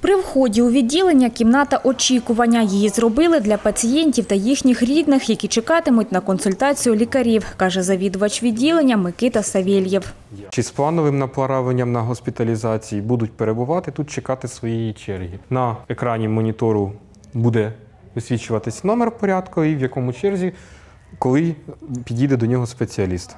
При вході у відділення кімната очікування. Її зробили для пацієнтів та їхніх рідних, які чекатимуть на консультацію лікарів, каже завідувач відділення Микита Савєлєв. Чи з плановим направленням на госпіталізації будуть перебувати тут, чекати своєї черги. На екрані монітору буде висвічуватись номер порядку і в якому черзі, коли підійде до нього спеціаліст.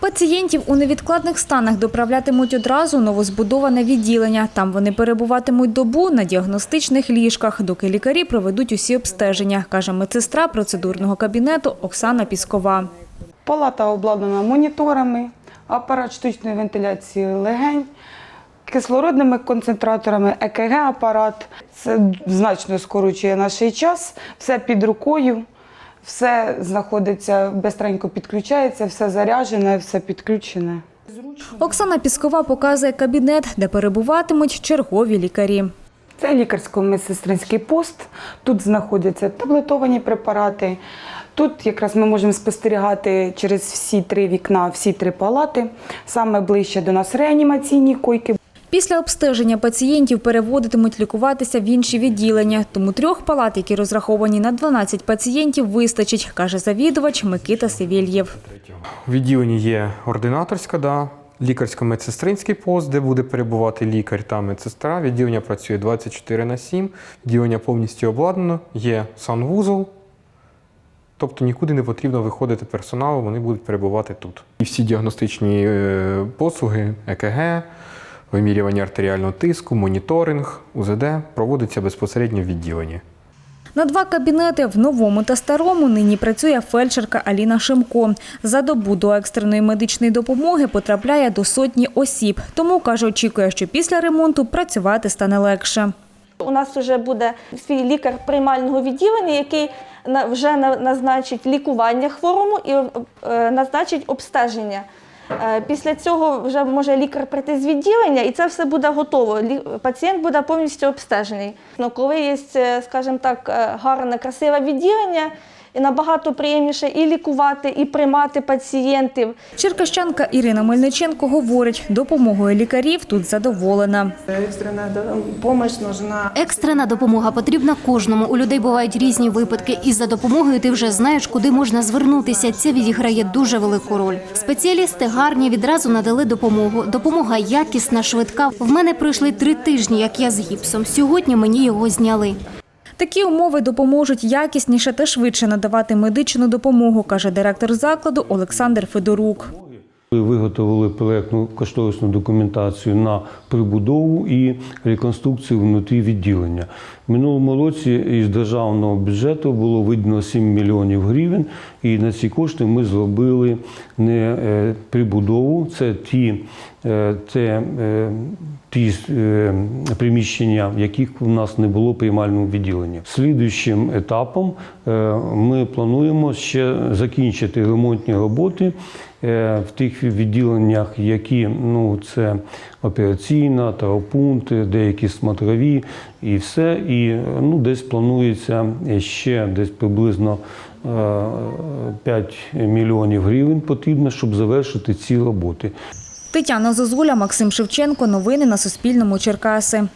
Пацієнтів у невідкладних станах доправлятимуть одразу новозбудоване відділення. Там вони перебуватимуть добу на діагностичних ліжках, доки лікарі проведуть усі обстеження, каже медсестра процедурного кабінету Оксана Піскова. Палата обладнана моніторами, апарат штучної вентиляції легень, кислородними концентраторами, ЕКГ-апарат. Це значно скорочує наш час, все під рукою, все знаходиться, бистренько підключається, все заряджене, все підключене. Оксана Піскова показує кабінет, де перебуватимуть чергові лікарі. Це лікарсько-медсестринський пост. Тут знаходяться таблетовані препарати. Тут якраз ми можемо спостерігати через всі три вікна, всі три палати. Саме ближче до нас реанімаційні койки. Після обстеження пацієнтів переводитимуть лікуватися в інші відділення. Тому трьох палат, які розраховані на 12 пацієнтів, вистачить, каже завідувач Микита Севільєв. У відділенні є ординаторська, да, лікарсько-медсестринський пост, де буде перебувати лікар та медсестра. Відділення працює 24 на 7, відділення повністю обладнано, є санвузол. Тобто нікуди не потрібно виходити персоналу, вони будуть перебувати тут. І всі діагностичні е, послуги, ЕКГ, вимірювання артеріального тиску, моніторинг, УЗД проводиться безпосередньо в відділенні. На два кабінети в новому та старому нині працює фельдшерка Аліна Шимко. За добу до екстреної медичної допомоги потрапляє до сотні осіб. Тому, каже, очікує, що після ремонту працювати стане легше. У нас вже буде свій лікар приймального відділення, який вже на- назначить лікування хворому і е, назначить обстеження. Е, Після цього вже може лікар прийти з відділення, і це все буде готово. Пацієнт буде повністю обстежений. Ну, коли є, е, скажімо так, е, гарне, красиве відділення, і набагато приємніше і лікувати, і приймати пацієнтів. Черкащанка Ірина Мельниченко говорить, допомогою лікарів тут задоволена. Экстренная да, помощь нужна. Екстрена допомога потрібна кожному. У людей бувають різні випадки, і за допомогою ти вже знаєш, куди можна звернутися. Це відіграє дуже велику роль. Спеціалісти гарні відразу надали допомогу. Допомога якісна, швидка. В мене пройшли три тижні, як я з гіпсом. Сьогодні мені його зняли. Такі умови допоможуть якісніше та швидше надавати медичну допомогу, каже директор закладу Олександр Федорук. Ми виготовили проєктну кошторисну документацію на прибудову і реконструкцію внутрі відділення. В минулому році із державного бюджету було виділено 7 мільйонів гривень, і на ці кошти ми зробили не е, прибудову, це ті, це, е, ті е, приміщення, в яких у нас не було приймального відділення. Слідуючим етапом е, ми плануємо ще закінчити ремонтні роботи е, в тих відділеннях, які ну це операційна, травпункти, деякі смотрові і все. І е, ну, десь планується ще десь приблизно е, 5 мільйонів гривень потрібно, щоб завершити ці роботи. Тетяна Зозуля, Максим Шевченко. Новини на Суспільному. Черкаси.